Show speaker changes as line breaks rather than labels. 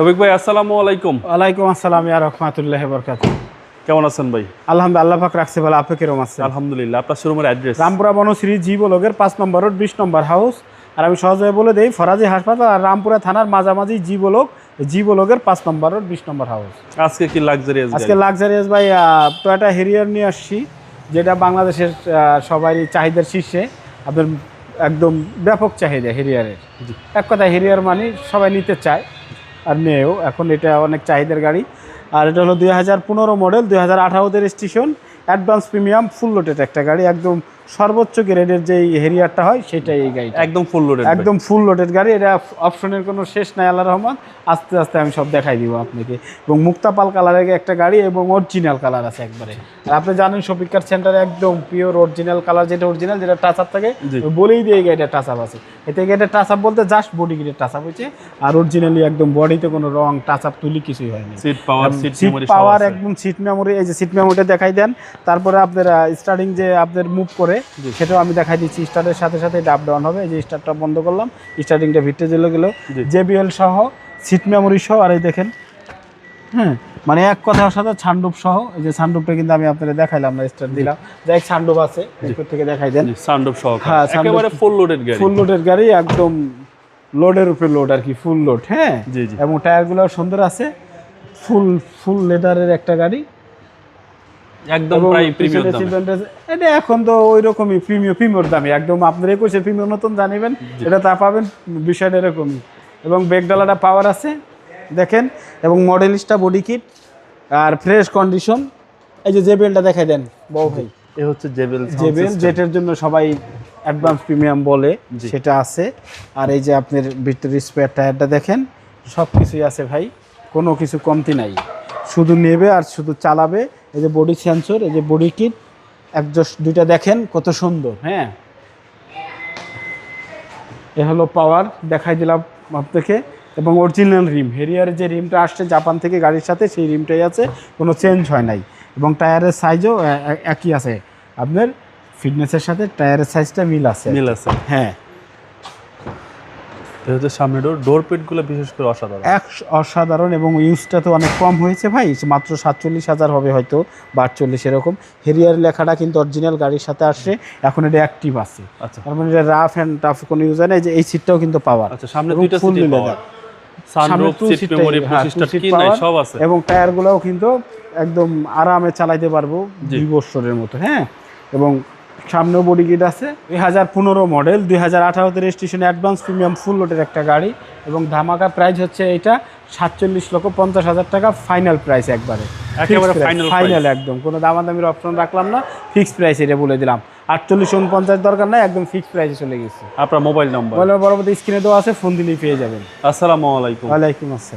শফিক ভাই আসসালামু আলাইকুম।
ওয়ালাইকুম আসসালাম ইয়া রহমাতুল্লাহ বরকাত
কেমন আছেন ভাই?
আলহামদুলিল্লাহ আল্লাহ পাক রাখছে ভালো। আপনি কিরম আছেন?
আলহামদুলিল্লাহ আপনার শোরুমের অ্যাড্রেস
রামপুরা বনশ্রী জি ব্লকের পাঁচ নম্বর রোড বিশ নম্বর হাউস আর আমি সহজে বলে দেই ফরাজি হাসপাতাল আর রামপুরা থানার মাঝামাঝি জি ব্লক জি ব্লকের পাঁচ নম্বর রোড বিশ নম্বর হাউস
আজকে কি লাক্সারিয়াস
আজকে লাক্সারিয়াস ভাই টয়টা হেরিয়ার নিয়ে আসছি যেটা বাংলাদেশের সবারই চাহিদার শীর্ষে। আপনার একদম ব্যাপক চাহিদা হেরিয়ারের এক কথা হেরিয়ার মানে সবাই নিতে চায়। আর নেও। এখন এটা অনেক চাহিদার গাড়ি। আর এটা হলো দুই হাজার পনেরো মডেল দুই হাজার আঠারোদের station advance premium full loaded একটা গাড়ি। একদম সর্বোচ্চ গ্রেডের যে হেরিয়ারটা হয় সেটাই এই গাড়ি
একদম ফুল লোডেড
একদম ফুল লোডেড গাড়ি। এটা অপশনের কোনো শেষ নাই আল্লাহ রহমান আস্তে আস্তে আমি সব দেখাই দিব আপনাকে। এবং মুক্তাপাল কালারের একটা গাড়ি এবং অরিজিনাল কালার আছে একবারে। আর আপনি জানেন শপিং কার সেন্টারে একদম পিওর অরিজিনাল কালার যেটা অরিজিনাল যেটা টাচ আপ থাকে বলেই দিয়ে গাড়িটা টাচ আপ আছে। এতে গাড়িটা টাচ আপ বলতে জাস্ট বডি গিটে টাচ আপ হয়েছে। আর অরিজিনালি একদম বডিতে কোনো রং টাচ আপ তুলি কিছুই হয়নি।
সিট পাওয়ার সিট
পাওয়ার একদম সিট মেমোরি এই যে সিট মেমোরিটা দেখাই দেন তারপরে আপনার স্টার্টিং যে আপনাদের মুভ করে সেটাও আমি দেখাই দিচ্ছি। স্টার্টের সাথে সাথে আপ ডাউন হবে। এই যে স্টার্টটা বন্ধ করলাম স্টার্টিংটা ভিটে দিল গেল।
জি।
জেবিএল সহ সিট মেমোরি সহ আর এই দেখেন হ্যাঁ মানে এক কথার সাথে ছান্ডুপ সহ এই যে ছান্ডুপটা কিন্তু আমি আপনাদের দেখাইলাম না স্টার্ট দিলাম। যাই ছান্ডুপ আছে এরপর থেকে দেখাই দেন।
সানরুফ সহ
হ্যাঁ,
একেবারে ফুল লোডেড গাড়ি।
ফুল লোডের গাড়ি একদম লোডের উপরে লোড আর কি ফুল লোড হ্যাঁ?
জি, জি।
এবং টায়ারগুলো সুন্দর আছে। ফুল ফুল লেদারের একটা গাড়ি।
একদম প্রায় প্রিমিয়াম দামে।
এটা এখন তো ওই রকমই প্রিমিয়াম প্রিমিয়র দামে। একদম আপনার মতন জানিবেন এটা তা পাবেন বিষয়টা এরকমই। এবং ডালাটা পাওয়ার আছে দেখেন এবং বডি কিট আর ফ্রেশ কন্ডিশন এই যে জেবেলটা দেখাই দেন বউ ভাই।
এ হচ্ছে জেবেল
জেবেল যেটার জন্য সবাই অ্যাডভান্স প্রিমিয়াম বলে সেটা আছে। আর এই যে আপনার ভিক্টোরি স্পেয়ার টায়ারটা দেখেন সব কিছুই আছে ভাই কোনো কিছু কমতি নাই। শুধু নেবে আর শুধু চালাবে এই যে বডি সেন্সর এই যে বডি কিট একজস্ট দুইটা দেখেন কত সুন্দর হ্যাঁ? এ হলো পাওয়ার দেখাই দিলাম আপনাকে। এবং অরিজিনাল রিম হেরিয়ারের যে রিমটা আসছে জাপান থেকে গাড়ির সাথে সেই রিমটাই আছে কোনো চেঞ্জ হয় নাই। এবং টায়ারের সাইজও একই আছে। আপনার ফিটনেসের সাথে টায়ারের সাইজটা মিল আছে।
মিল আছে।
হ্যাঁ।
এ হচ্ছে সামনে ডোর ডোর পেটগুলো বিশেষ করে অসাধারণ।
এক অসাধারণ এবং ইউজটা তো অনেক কম হয়েছে ভাই। মাত্র সাতচল্লিশ হাজার হবে হয়তো বা আটচল্লিশ এরকম। হেরিয়ার লেখাটা কিন্তু অরিজিনাল গাড়ির সাথে আসছে। এখন এটা অ্যাক্টিভ আছে।
আচ্ছা।
তার মানে এটা রাফ অ্যান্ড টাফ কোনো ইউজ হয় না। যে এই সিটটাও কিন্তু পাওয়ার
আচ্ছা সামনে দুইটা মেমরি
টাই, হ্যাঁ,
25টা
two seat
কি নাই
power
সব আছে।
এবং টায়ারগুলোও কিন্তু একদম আরামে চালাইতে পারব। দুই বছরের মতো হ্যাঁ? এবং সামনেও বডি কিট আছে। দুই হাজার পনেরো মডেল দুই হাজার আঠারোতে রেজিস্ট্রেশন অ্যাডভান্স প্রিমিয়াম ফুল লোডের একটা গাড়ি এবং ধামাকা প্রাইস হচ্ছে এটা সাতচল্লিশ লক্ষ পঞ্চাশ হাজার টাকা ফাইনাল প্রাইস একবারে। ফাইনাল একদম। কোনো দামাদামির অপশন রাখলাম না ফিক্সড প্রাইস এটা বলে দিলাম। আটচল্লিশ উনপঞ্চাশ দরকার নাই একদম ফিক্স প্রাইসে চলে গেছে।
আপনার মোবাইল নাম্বার
বলে পরবর্তী স্ক্রিনে দেওয়া আছে ফোন দিলেই পেয়ে যাবেন।
আসসালামু আলাইকুম।
ওয়ালাইকুম আসসালাম।